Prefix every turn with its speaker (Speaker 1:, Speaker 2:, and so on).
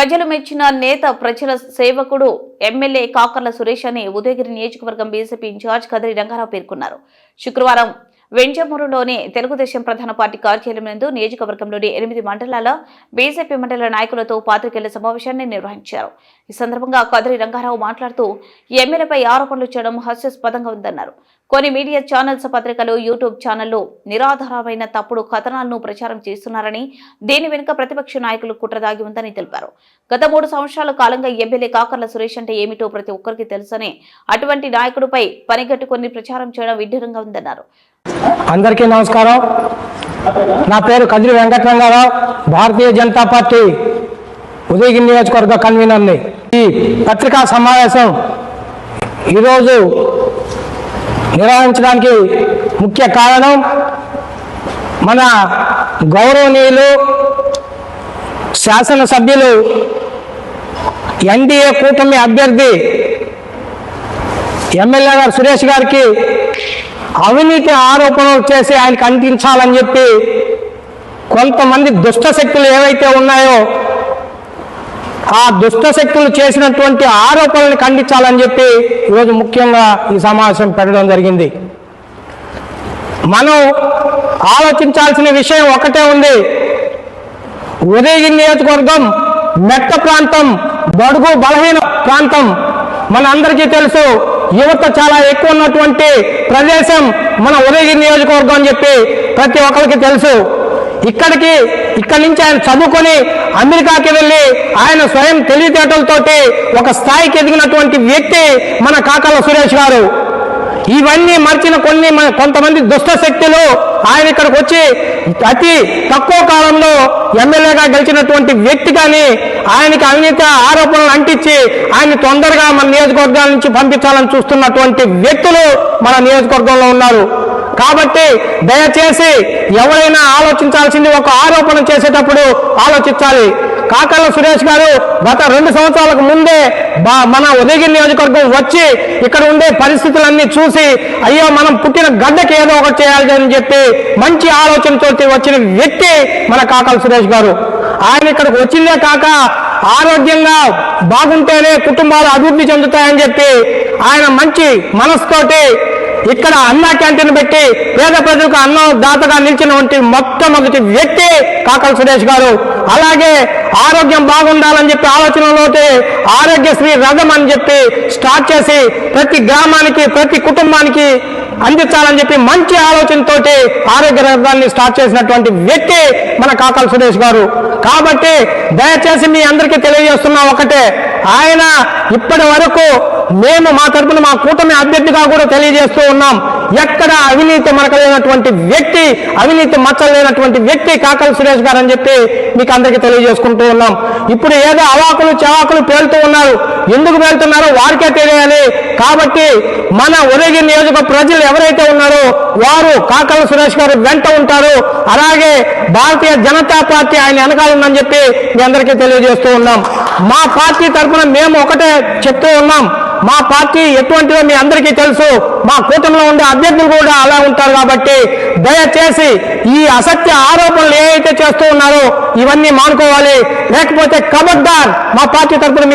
Speaker 1: ప్రజలు మెచ్చిన నేత ప్రజల సేవకుడు ఎమ్మెల్యే కాకర్ల సురేష్ అని ఉదయగిరి నియోజకవర్గం బీజేపీ ఇన్ఛార్జ్ కదిరి రంగారావు పేర్కొన్నారు. శుక్రవారం వెంజమూరులోని తెలుగుదేశం ప్రధాన పార్టీ కార్యాలయం నందు నియోజకవర్గంలోని ఎనిమిది మండలాల బీజేపీ మండల నాయకులతో పాత్రికేయుల సమావేశాన్ని నిర్వహించారు. ఈ సందర్భంగా కదిరి రంగారావు మాట్లాడుతూ ఎమ్మెల్యేపై ఆరోపణలు చేయడం హాస్యాస్పదంగా ఉందన్నారు. కొన్ని మీడియా ఛానల్స్ పత్రికలు యూట్యూబ్ ఛానళ్ళు నిరాధారమైన తప్పుడు కథనాలను ప్రచారం చేస్తున్నారని దీని వెనుక ప్రతిపక్ష నాయకులు కుట్రదాగి ఉందని తెలిపారు. గత మూడు సంవత్సరాల కాలంగా ఎమ్మెల్యే కాకర్ల సురేష్ అంటే ఏమిటో ప్రతి ఒక్కరికి తెలుసని అటువంటి నాయకుడిపై పనిగట్టుకుని ప్రచారం చేయడం విడ్డూరంగా ఉందన్నారు.
Speaker 2: అందరికీ నమస్కారం. నా పేరు కదిరి వెంకటరంగారావు భారతీయ జనతా పార్టీ ఉదయగిరి నియోజకవర్గ కన్వీనర్ని. ఈ పత్రికా సమావేశం ఈరోజు నిర్వహించడానికి ముఖ్య కారణం మన గౌరవనీయులు శాసనసభ్యులు ఎన్డీఏ కూటమి అభ్యర్థి ఎమ్మెల్యే గారు సురేష్ గారికి అవినీతి ఆరోపణలు చేసి ఆయనకు అంటించాలని చెప్పి కొంతమంది దుష్ట శక్తులు ఏవైతే ఉన్నాయో ఆ దుష్ట శక్తులు చేసినటువంటి ఆరోపణలను ఖండించాలని చెప్పి ఈరోజు ముఖ్యంగా ఈ సమావేశం పెట్టడం జరిగింది. మనం ఆలోచించాల్సిన విషయం ఒకటే ఉంది. ఉదయగిరి నియోజకవర్గం మెట్ట ప్రాంతం బడుగు బలహీన ప్రాంతం మన అందరికీ తెలుసు. యువత చాలా ఎక్కువ ఉన్నటువంటి ప్రదేశం మన ఉదయగిరి నియోజకవర్గం అని చెప్పి ప్రతి ఒక్కరికి తెలుసు. ఇక్కడికి ఇక్కడి నుంచి ఆయన చదువుకొని అమెరికాకి వెళ్ళి ఆయన స్వయం తెలివితేటలతోటి ఒక స్థాయికి ఎదిగినటువంటి వ్యక్తి మన కాకల సురేష్ గారు. ఇవన్నీ మర్చిన కొన్ని కొంతమంది దుష్ట శక్తులు ఆయన ఇక్కడికి వచ్చి అతి తక్కువ కాలంలో ఎమ్మెల్యేగా గెలిచినటువంటి వ్యక్తి కానీ ఆయనకి అవినీతి ఆరోపణలు అంటించి ఆయన తొందరగా మన నియోజకవర్గాల నుంచి పంపించాలని చూస్తున్నటువంటి వ్యక్తులు మన నియోజకవర్గంలో ఉన్నారు. కాబట్టి దయచేసి ఎవరైనా ఆలోచించాల్సింది ఒక ఆరోపణ చేసేటప్పుడు ఆలోచించాలి. కాకర్ల సురేష్ గారు గత రెండు సంవత్సరాలకు ముందే బా- మన ఉదయగిరి నియోజకవర్గం వచ్చి ఇక్కడ ఉండే పరిస్థితులన్నీ చూసి అయ్యో మనం పుట్టిన గడ్డకి ఏదో ఒకటి చేయాలి అని చెప్పి మంచి ఆలోచనతోటి వచ్చిన వ్యక్తి మన కాకల సురేష్ గారు. ఆయన ఇక్కడికి వచ్చిందే కాక ఆరోగ్యంగా బాగుంటేనే కుటుంబాలు అభివృద్ధి చెందుతాయని చెప్పి ఆయన మంచి మనసుతోటి ఇక్కడ అన్న క్యాంటీన్ పెట్టి పేద ప్రజలకు అన్నం దాతగా నిలిచినటువంటి మొట్టమొదటి వ్యక్తి కాకల సురేష్ గారు. అలాగే ఆరోగ్యం బాగుండాలని చెప్పి ఆలోచనలోతే ఆరోగ్యశ్రీ రథం అని చెప్పి స్టార్ట్ చేసి ప్రతి గ్రామానికి ప్రతి కుటుంబానికి అందించాలని చెప్పి మంచి ఆలోచనతో ఆరోగ్య రథాన్ని స్టార్ట్ చేసినటువంటి వ్యక్తి మన కాకాల సురేష్ గారు. కాబట్టి దయచేసి మీ అందరికీ తెలియజేస్తున్నా ఒకటే ఆయన ఇప్పటి వరకు మేము మా తరపున మా కూటమి అభ్యర్థిగా కూడా తెలియజేస్తూ ఉన్నాం. ఎక్కడ అవినీతి మరకలేనటువంటి వ్యక్తి అవినీతి మచ్చలేనటువంటి వ్యక్తి కాకల సురేష్ గారు అని చెప్పి మీకు అందరికీ తెలియజేసుకుంటూ ఉన్నాం. ఇప్పుడు ఏదో అవాకులు చవాకులు పేలుతూ ఉన్నారు. ఎందుకు పేలుతున్నారో? వారికే తెలియాలి. కాబట్టి మన ఉదయ నియోజక ప్రజలు ఎవరైతే ఉన్నారో వారు కాకల సురేష్ గారు వెంట ఉంటారు. అలాగే భారతీయ జనతా పార్టీ ఆయన వెనకాల ఉందని చెప్పి మీ అందరికీ తెలియజేస్తూ ఉన్నాం. మా పార్టీ తరఫున మేము ఒకటే చెప్తూ ఉన్నాం. మా పార్టీ ఎటువంటిదో మీ అందరికీ తెలుసు. మా కూటమిలో ఉండే అభ్యర్థులు కూడా అలా ఉంటారు కాబట్టి దయచేసి ఈ అసత్య ఆరోపణలు ఏవైతే చేస్తూ ఉన్నారో ఇవన్నీ మానుకోవాలి. లేకపోతే కబడ్దార్ మా పార్టీ తరఫున